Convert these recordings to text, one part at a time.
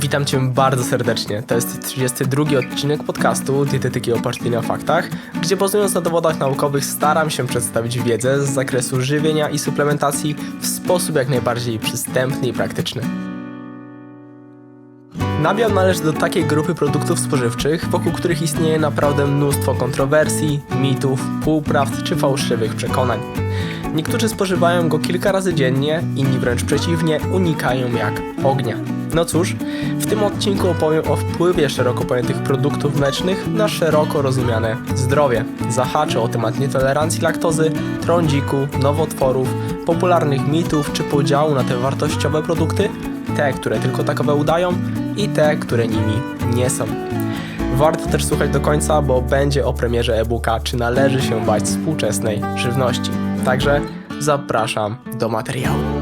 Witam Cię bardzo serdecznie. To jest 32 odcinek podcastu Dietetyki opartej na faktach, gdzie bazując na dowodach naukowych staram się przedstawić wiedzę z zakresu żywienia i suplementacji w sposób jak najbardziej przystępny i praktyczny. Nabiał należy do takiej grupy produktów spożywczych, wokół których istnieje naprawdę mnóstwo kontrowersji, mitów, półprawd czy fałszywych przekonań. Niektórzy spożywają go kilka razy dziennie, inni wręcz przeciwnie, unikają jak ognia. No cóż, w tym odcinku opowiem o wpływie szeroko pojętych produktów mlecznych na szeroko rozumiane zdrowie. Zahaczę o temat nietolerancji laktozy, trądziku, nowotworów, popularnych mitów czy podziału na te wartościowe produkty, te, które tylko takowe udają i te, które nimi nie są. Warto też słuchać do końca, bo będzie o premierze e-booka, czy należy się bać współczesnej żywności. Także zapraszam do materiału.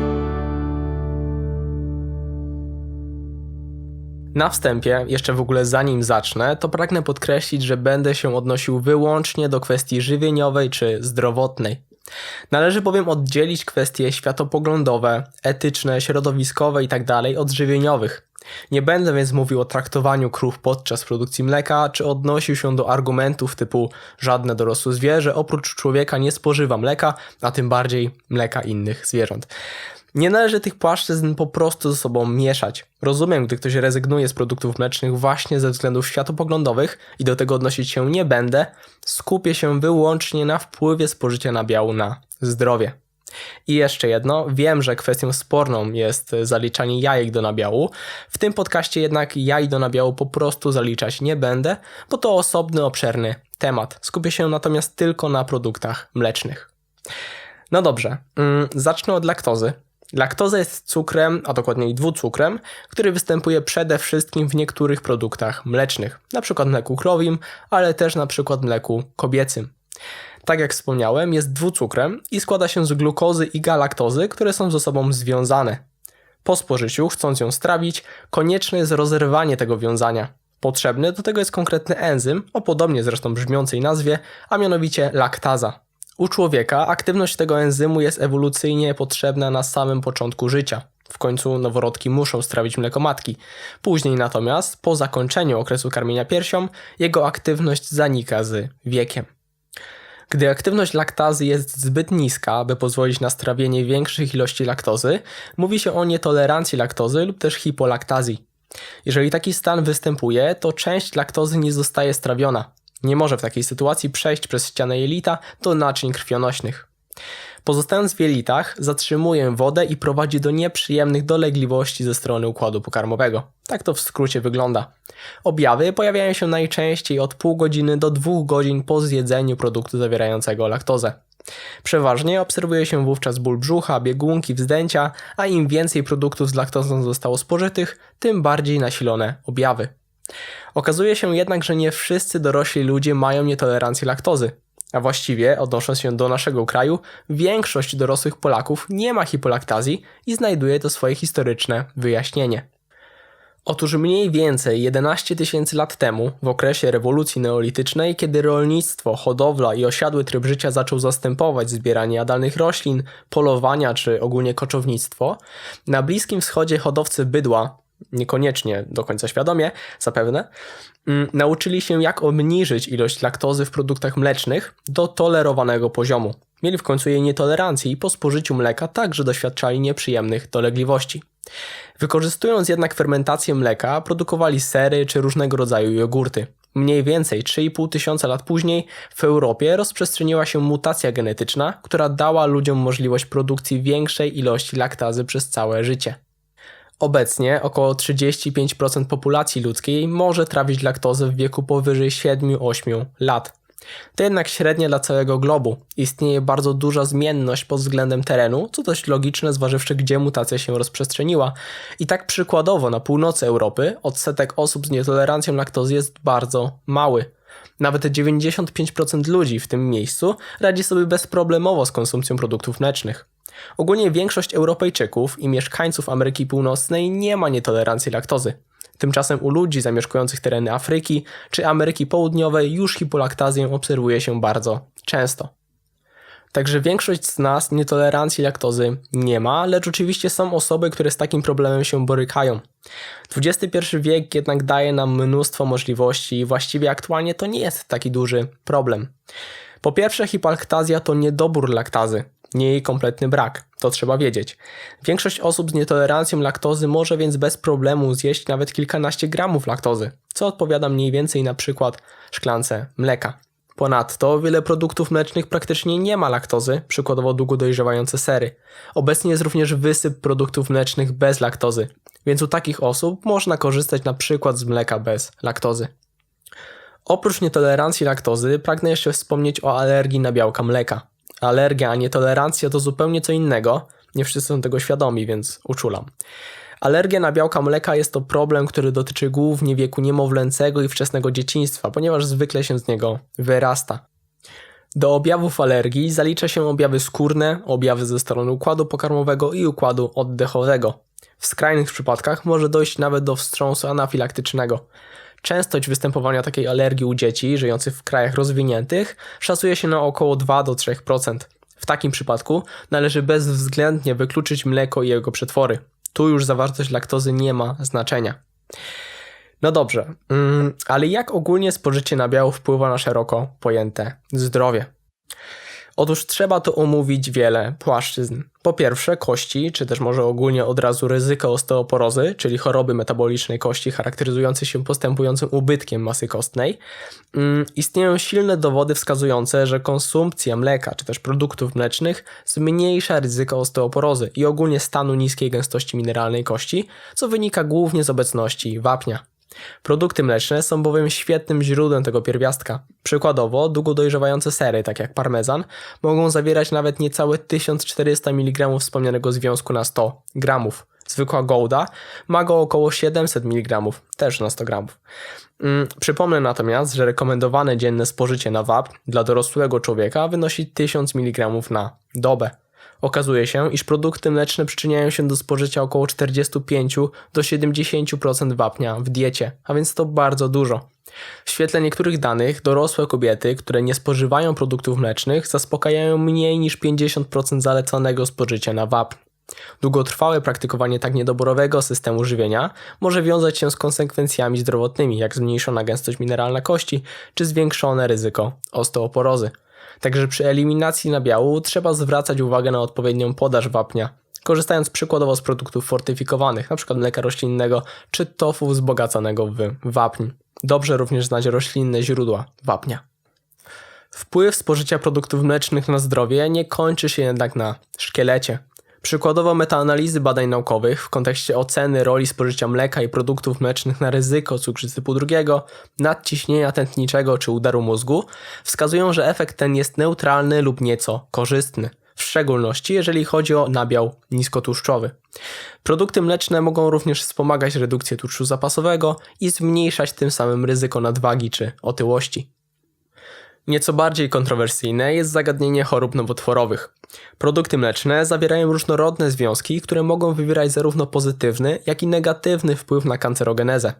Na wstępie, jeszcze w ogóle zanim zacznę, to pragnę podkreślić, że będę się odnosił wyłącznie do kwestii żywieniowej czy zdrowotnej. Należy bowiem oddzielić kwestie światopoglądowe, etyczne, środowiskowe itd. od żywieniowych. Nie będę więc mówił o traktowaniu krów podczas produkcji mleka, czy odnosił się do argumentów typu żadne dorosłe zwierzę oprócz człowieka nie spożywa mleka, a tym bardziej mleka innych zwierząt. Nie należy tych płaszczyzn po prostu ze sobą mieszać. Rozumiem, gdy ktoś rezygnuje z produktów mlecznych właśnie ze względów światopoglądowych i do tego odnosić się nie będę, skupię się wyłącznie na wpływie spożycia nabiału na zdrowie. I jeszcze jedno, wiem, że kwestią sporną jest zaliczanie jajek do nabiału. W tym podcaście jednak jaj do nabiału po prostu zaliczać nie będę, bo to osobny, obszerny temat. Skupię się natomiast tylko na produktach mlecznych. No dobrze, mm, zacznę od laktozy. Laktoza jest cukrem, a dokładniej dwucukrem, który występuje przede wszystkim w niektórych produktach mlecznych, np. mleku krowim, ale też np. mleku kobiecym. Tak jak wspomniałem, jest dwucukrem i składa się z glukozy i galaktozy, które są ze sobą związane. Po spożyciu, chcąc ją strawić, konieczne jest rozerwanie tego wiązania. Potrzebny do tego jest konkretny enzym, o podobnie zresztą brzmiącej nazwie, a mianowicie laktaza. U człowieka aktywność tego enzymu jest ewolucyjnie potrzebna na samym początku życia. W końcu noworodki muszą strawić mleko matki. Później natomiast, po zakończeniu okresu karmienia piersią, jego aktywność zanika z wiekiem. Gdy aktywność laktazy jest zbyt niska, by pozwolić na strawienie większych ilości laktozy, mówi się o nietolerancji laktozy lub też hipolaktazji. Jeżeli taki stan występuje, to część laktozy nie zostaje strawiona. Nie może w takiej sytuacji przejść przez ścianę jelita do naczyń krwionośnych. Pozostając w jelitach, zatrzymuje wodę i prowadzi do nieprzyjemnych dolegliwości ze strony układu pokarmowego. Tak to w skrócie wygląda. Objawy pojawiają się najczęściej od pół godziny do dwóch godzin po zjedzeniu produktu zawierającego laktozę. Przeważnie obserwuje się wówczas ból brzucha, biegunki, wzdęcia, a im więcej produktów z laktozą zostało spożytych, tym bardziej nasilone objawy. Okazuje się jednak, że nie wszyscy dorośli ludzie mają nietolerancję laktozy. A właściwie, odnosząc się do naszego kraju, większość dorosłych Polaków nie ma hipolaktazji i znajduje to swoje historyczne wyjaśnienie. Otóż mniej więcej 11 tysięcy lat temu, w okresie rewolucji neolitycznej, kiedy rolnictwo, hodowla i osiadły tryb życia zaczął zastępować zbieranie jadalnych roślin, polowania czy ogólnie koczownictwo, na Bliskim Wschodzie hodowcy bydła, niekoniecznie do końca świadomie, zapewne, mm, nauczyli się jak obniżyć ilość laktozy w produktach mlecznych do tolerowanego poziomu. Mieli w końcu jej nietolerancję i po spożyciu mleka także doświadczali nieprzyjemnych dolegliwości. Wykorzystując jednak fermentację mleka, produkowali sery czy różnego rodzaju jogurty. Mniej więcej 3,5 tysiąca lat później w Europie rozprzestrzeniła się mutacja genetyczna, która dała ludziom możliwość produkcji większej ilości laktazy przez całe życie. Obecnie około 35% populacji ludzkiej może trawić laktozę w wieku powyżej 7-8 lat. To jednak średnia dla całego globu. Istnieje bardzo duża zmienność pod względem terenu, co dość logiczne zważywszy gdzie mutacja się rozprzestrzeniła. I tak przykładowo na północy Europy odsetek osób z nietolerancją laktozy jest bardzo mały. Nawet 95% ludzi w tym miejscu radzi sobie bezproblemowo z konsumpcją produktów mlecznych. Ogólnie większość Europejczyków i mieszkańców Ameryki Północnej nie ma nietolerancji laktozy. Tymczasem u ludzi zamieszkujących tereny Afryki czy Ameryki Południowej już hipolaktazję obserwuje się bardzo często. Także większość z nas nietolerancji laktozy nie ma, lecz oczywiście są osoby, które z takim problemem się borykają. XXI wiek jednak daje nam mnóstwo możliwości i właściwie aktualnie to nie jest taki duży problem. Po pierwsze, hipolaktazja to niedobór laktazy, nie jej kompletny brak, to trzeba wiedzieć. Większość osób z nietolerancją laktozy może więc bez problemu zjeść nawet kilkanaście gramów laktozy, co odpowiada mniej więcej na przykład szklance mleka. Ponadto wiele produktów mlecznych praktycznie nie ma laktozy, przykładowo długo dojrzewające sery. Obecnie jest również wysyp produktów mlecznych bez laktozy, więc u takich osób można korzystać na przykład z mleka bez laktozy. Oprócz nietolerancji laktozy pragnę jeszcze wspomnieć o alergii na białka mleka. Alergia, nietolerancja to zupełnie co innego. Nie wszyscy są tego świadomi, więc uczulam. Alergia na białka mleka jest to problem, który dotyczy głównie wieku niemowlęcego i wczesnego dzieciństwa, ponieważ zwykle się z niego wyrasta. Do objawów alergii zalicza się objawy skórne, objawy ze strony układu pokarmowego i układu oddechowego. W skrajnych przypadkach może dojść nawet do wstrząsu anafilaktycznego. Częstość występowania takiej alergii u dzieci żyjących w krajach rozwiniętych szacuje się na około 2 do 3%. W takim przypadku należy bezwzględnie wykluczyć mleko i jego przetwory. Tu już zawartość laktozy nie ma znaczenia. No dobrze, mm, ale jak ogólnie spożycie nabiału wpływa na szeroko pojęte zdrowie? Otóż trzeba tu omówić wiele płaszczyzn. Po pierwsze, kości, czy też może ogólnie od razu ryzyko osteoporozy, czyli choroby metabolicznej kości charakteryzującej się postępującym ubytkiem masy kostnej. Mm, istnieją silne dowody wskazujące, że konsumpcja mleka, czy też produktów mlecznych zmniejsza ryzyko osteoporozy i ogólnie stanu niskiej gęstości mineralnej kości, co wynika głównie z obecności wapnia. Produkty mleczne są bowiem świetnym źródłem tego pierwiastka. Przykładowo, długo dojrzewające sery, tak jak parmezan, mogą zawierać nawet niecałe 1400 mg wspomnianego związku na 100 gramów. Zwykła Gouda ma go około 700 mg, też na 100 gramów. Mm, przypomnę natomiast, że rekomendowane dzienne spożycie na wap dla dorosłego człowieka wynosi 1000 mg na dobę. Okazuje się, iż produkty mleczne przyczyniają się do spożycia około 45 do 70% wapnia w diecie, a więc to bardzo dużo. W świetle niektórych danych, dorosłe kobiety, które nie spożywają produktów mlecznych, zaspokajają mniej niż 50% zalecanego spożycia na wapń. Długotrwałe praktykowanie tak niedoborowego systemu żywienia może wiązać się z konsekwencjami zdrowotnymi, jak zmniejszona gęstość mineralna kości czy zwiększone ryzyko osteoporozy. Także przy eliminacji nabiału trzeba zwracać uwagę na odpowiednią podaż wapnia, korzystając przykładowo z produktów fortyfikowanych, np. mleka roślinnego czy tofu wzbogaconego w wapń. Dobrze również znać roślinne źródła wapnia. Wpływ spożycia produktów mlecznych na zdrowie nie kończy się jednak na szkielecie. Przykładowo metaanalizy badań naukowych w kontekście oceny roli spożycia mleka i produktów mlecznych na ryzyko cukrzycy typu drugiego, nadciśnienia tętniczego czy udaru mózgu wskazują, że efekt ten jest neutralny lub nieco korzystny, w szczególności jeżeli chodzi o nabiał niskotłuszczowy. Produkty mleczne mogą również wspomagać redukcję tłuszczu zapasowego i zmniejszać tym samym ryzyko nadwagi czy otyłości. Nieco bardziej kontrowersyjne jest zagadnienie chorób nowotworowych. Produkty mleczne zawierają różnorodne związki, które mogą wywierać zarówno pozytywny, jak i negatywny wpływ na kancerogenezę.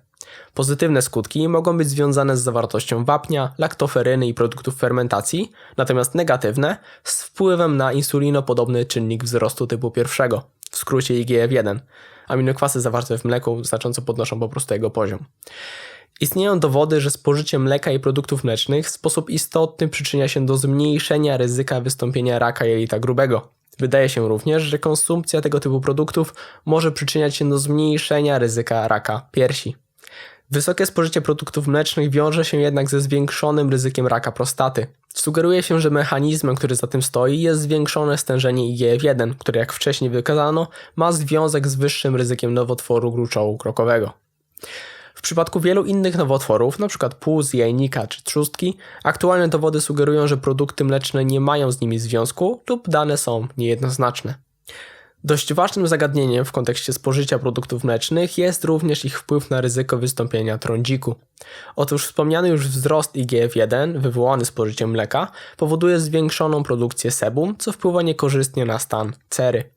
Pozytywne skutki mogą być związane z zawartością wapnia, laktoferyny i produktów fermentacji, natomiast negatywne z wpływem na insulinopodobny czynnik wzrostu typu pierwszego, w skrócie IGF-1. Aminokwasy zawarte w mleku znacząco podnoszą po prostu jego poziom. Istnieją dowody, że spożycie mleka i produktów mlecznych w sposób istotny przyczynia się do zmniejszenia ryzyka wystąpienia raka jelita grubego. Wydaje się również, że konsumpcja tego typu produktów może przyczyniać się do zmniejszenia ryzyka raka piersi. Wysokie spożycie produktów mlecznych wiąże się jednak ze zwiększonym ryzykiem raka prostaty. Sugeruje się, że mechanizmem, który za tym stoi, jest zwiększone stężenie IGF-1, które jak wcześniej wykazano, ma związek z wyższym ryzykiem nowotworu gruczołu krokowego. Przypadku wielu innych nowotworów, np. płuc, jajnika czy trzustki, aktualne dowody sugerują, że produkty mleczne nie mają z nimi związku lub dane są niejednoznaczne. Dość ważnym zagadnieniem w kontekście spożycia produktów mlecznych jest również ich wpływ na ryzyko wystąpienia trądziku. Otóż wspomniany już wzrost IGF-1 wywołany spożyciem mleka powoduje zwiększoną produkcję sebum, co wpływa niekorzystnie na stan cery.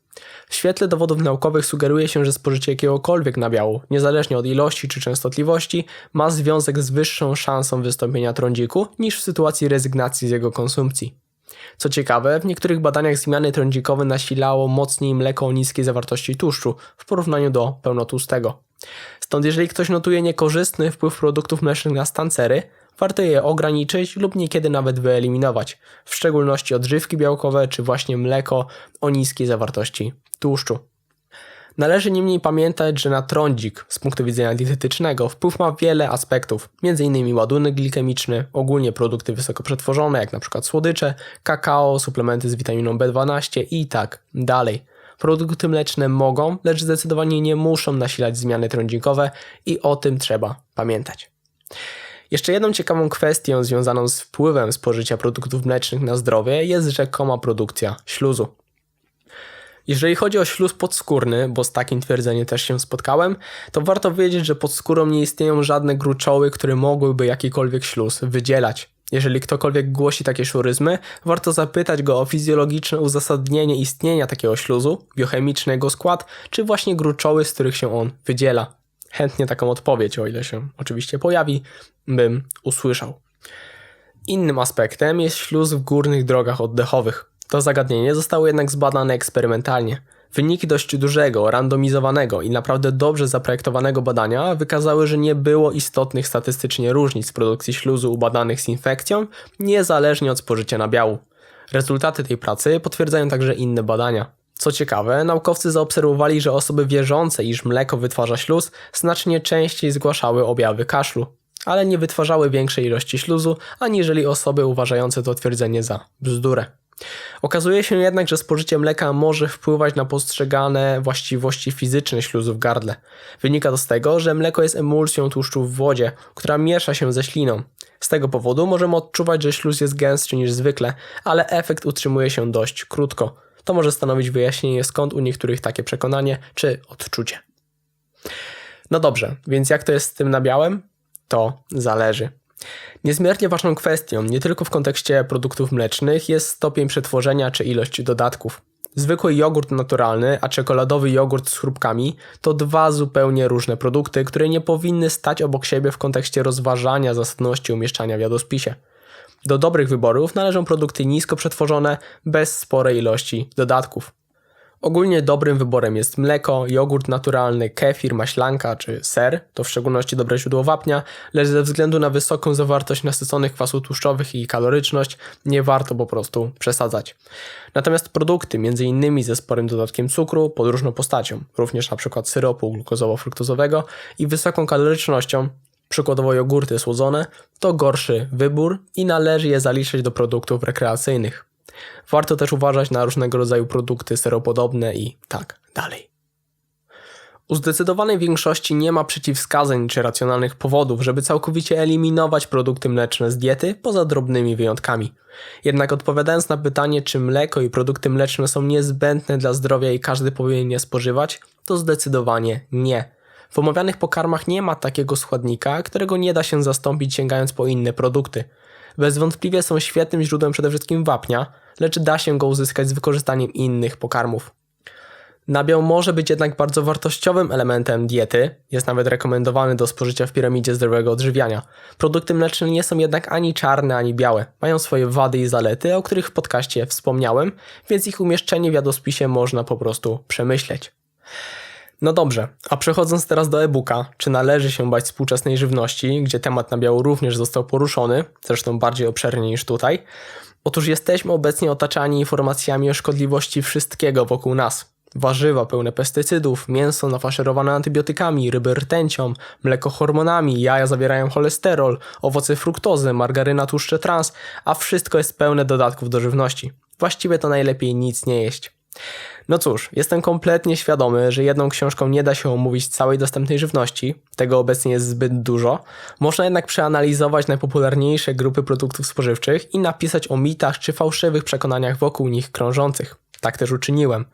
W świetle dowodów naukowych sugeruje się, że spożycie jakiegokolwiek nabiału, niezależnie od ilości czy częstotliwości, ma związek z wyższą szansą wystąpienia trądziku niż w sytuacji rezygnacji z jego konsumpcji. Co ciekawe, w niektórych badaniach zmiany trądzikowe nasilało mocniej mleko o niskiej zawartości tłuszczu w porównaniu do pełnotłustego. Stąd jeżeli ktoś notuje niekorzystny wpływ produktów mlecznych na stancery, warto je ograniczyć lub niekiedy nawet wyeliminować, w szczególności odżywki białkowe czy właśnie mleko o niskiej zawartości tłuszczu. Należy niemniej pamiętać, że na trądzik z punktu widzenia dietetycznego wpływ ma wiele aspektów, m.in. ładunek glikemiczny, ogólnie produkty wysoko przetworzone, jak np. słodycze, kakao, suplementy z witaminą B12 i tak dalej. Produkty mleczne mogą, lecz zdecydowanie nie muszą nasilać zmiany trądzikowe i o tym trzeba pamiętać. Jeszcze jedną ciekawą kwestią związaną z wpływem spożycia produktów mlecznych na zdrowie jest rzekoma produkcja śluzu. Jeżeli chodzi o śluz podskórny, bo z takim twierdzeniem też się spotkałem, to warto wiedzieć, że pod skórą nie istnieją żadne gruczoły, które mogłyby jakikolwiek śluz wydzielać. Jeżeli ktokolwiek głosi takie szuryzmy, warto zapytać go o fizjologiczne uzasadnienie istnienia takiego śluzu, biochemiczny jego skład, czy właśnie gruczoły, z których się on wydziela. Chętnie taką odpowiedź, o ile się oczywiście pojawi, bym usłyszał. Innym aspektem jest śluz w górnych drogach oddechowych. To zagadnienie zostało jednak zbadane eksperymentalnie. Wyniki dość dużego, randomizowanego i naprawdę dobrze zaprojektowanego badania wykazały, że nie było istotnych statystycznie różnic w produkcji śluzu u badanych z infekcją, niezależnie od spożycia nabiału. Rezultaty tej pracy potwierdzają także inne badania. Co ciekawe, naukowcy zaobserwowali, że osoby wierzące, iż mleko wytwarza śluz, znacznie częściej zgłaszały objawy kaszlu, ale nie wytwarzały większej ilości śluzu, aniżeli osoby uważające to twierdzenie za bzdurę. Okazuje się jednak, że spożycie mleka może wpływać na postrzegane właściwości fizyczne śluzu w gardle. Wynika to z tego, że mleko jest emulsją tłuszczu w wodzie, która miesza się ze śliną. Z tego powodu możemy odczuwać, że śluz jest gęstszy niż zwykle, ale efekt utrzymuje się dość krótko. To może stanowić wyjaśnienie skąd u niektórych takie przekonanie czy odczucie. No dobrze, więc jak to jest z tym nabiałem? To zależy. Niezmiernie ważną kwestią, nie tylko w kontekście produktów mlecznych, jest stopień przetworzenia czy ilość dodatków. Zwykły jogurt naturalny, a czekoladowy jogurt z chrupkami to dwa zupełnie różne produkty, które nie powinny stać obok siebie w kontekście rozważania zasadności umieszczania w jadłospisie. Do dobrych wyborów należą produkty nisko przetworzone, bez sporej ilości dodatków. Ogólnie dobrym wyborem jest mleko, jogurt naturalny, kefir, maślanka czy ser, to w szczególności dobre źródło wapnia, lecz ze względu na wysoką zawartość nasyconych kwasów tłuszczowych i kaloryczność nie warto po prostu przesadzać. Natomiast produkty, m.in. ze sporym dodatkiem cukru, pod różną postacią, również np. syropu glukozowo-fruktozowego i wysoką kalorycznością, przykładowo jogurty słodzone, to gorszy wybór i należy je zaliczyć do produktów rekreacyjnych. Warto też uważać na różnego rodzaju produkty seropodobne i tak dalej. U zdecydowanej większości nie ma przeciwwskazań czy racjonalnych powodów, żeby całkowicie eliminować produkty mleczne z diety, poza drobnymi wyjątkami. Jednak odpowiadając na pytanie, czy mleko i produkty mleczne są niezbędne dla zdrowia i każdy powinien je spożywać, to zdecydowanie nie. W omawianych pokarmach nie ma takiego składnika, którego nie da się zastąpić sięgając po inne produkty. Bezwątpliwie są świetnym źródłem przede wszystkim wapnia, lecz da się go uzyskać z wykorzystaniem innych pokarmów. Nabiał może być jednak bardzo wartościowym elementem diety, jest nawet rekomendowany do spożycia w piramidzie zdrowego odżywiania. Produkty mleczne nie są jednak ani czarne, ani białe. Mają swoje wady i zalety, o których w podcaście wspomniałem, więc ich umieszczenie w jadłospisie można po prostu przemyśleć. No dobrze, a przechodząc teraz do e-booka, czy należy się bać współczesnej żywności, gdzie temat nabiału również został poruszony, zresztą bardziej obszernie niż tutaj, Otóż jesteśmy obecnie otaczani informacjami o szkodliwości wszystkiego wokół nas. Warzywa pełne pestycydów, mięso nafaszerowane antybiotykami, ryby rtęcią, mleko hormonami, jaja zawierają cholesterol, owoce fruktozy, margaryna tłuszcze trans, a wszystko jest pełne dodatków do żywności. Właściwie to najlepiej nic nie jeść. No cóż, jestem kompletnie świadomy, że jedną książką nie da się omówić całej dostępnej żywności, tego obecnie jest zbyt dużo. Można jednak przeanalizować najpopularniejsze grupy produktów spożywczych i napisać o mitach czy fałszywych przekonaniach wokół nich krążących. Tak też uczyniłem.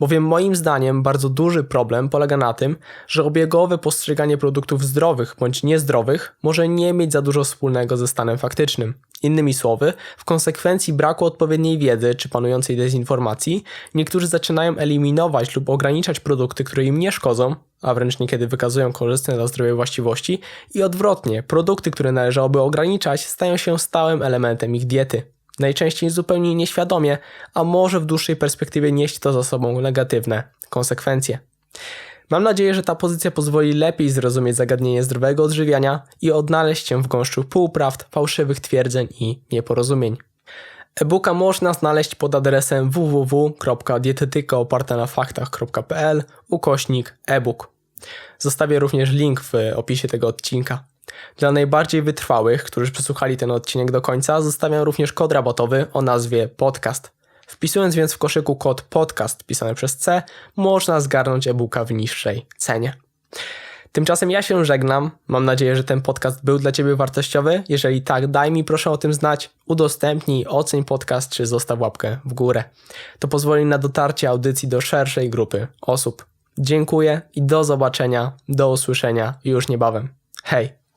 Bowiem moim zdaniem bardzo duży problem polega na tym, że obiegowe postrzeganie produktów zdrowych bądź niezdrowych może nie mieć za dużo wspólnego ze stanem faktycznym. Innymi słowy, w konsekwencji braku odpowiedniej wiedzy czy panującej dezinformacji, niektórzy zaczynają eliminować lub ograniczać produkty, które im nie szkodzą, a wręcz niekiedy wykazują korzystne dla zdrowia właściwości, i odwrotnie, produkty, które należałoby ograniczać, stają się stałym elementem ich diety. Najczęściej zupełnie nieświadomie, a może w dłuższej perspektywie nieść to za sobą negatywne konsekwencje. Mam nadzieję, że ta pozycja pozwoli lepiej zrozumieć zagadnienie zdrowego odżywiania i odnaleźć się w gąszczu półprawd, fałszywych twierdzeń i nieporozumień. E-booka można znaleźć pod adresem www.dietetykaopartanafaktach.pl ukośnik e-book. Zostawię również link w opisie tego odcinka. Dla najbardziej wytrwałych, którzy przesłuchali ten odcinek do końca, zostawiam również kod rabatowy o nazwie podcast. Wpisując więc w koszyku kod podcast pisany przez C, można zgarnąć e-booka w niższej cenie. Tymczasem ja się żegnam. Mam nadzieję, że ten podcast był dla Ciebie wartościowy. Jeżeli tak, daj mi proszę o tym znać, udostępnij, oceń podcast czy zostaw łapkę w górę. To pozwoli na dotarcie audycji do szerszej grupy osób. Dziękuję i do zobaczenia, do usłyszenia już niebawem. Hej!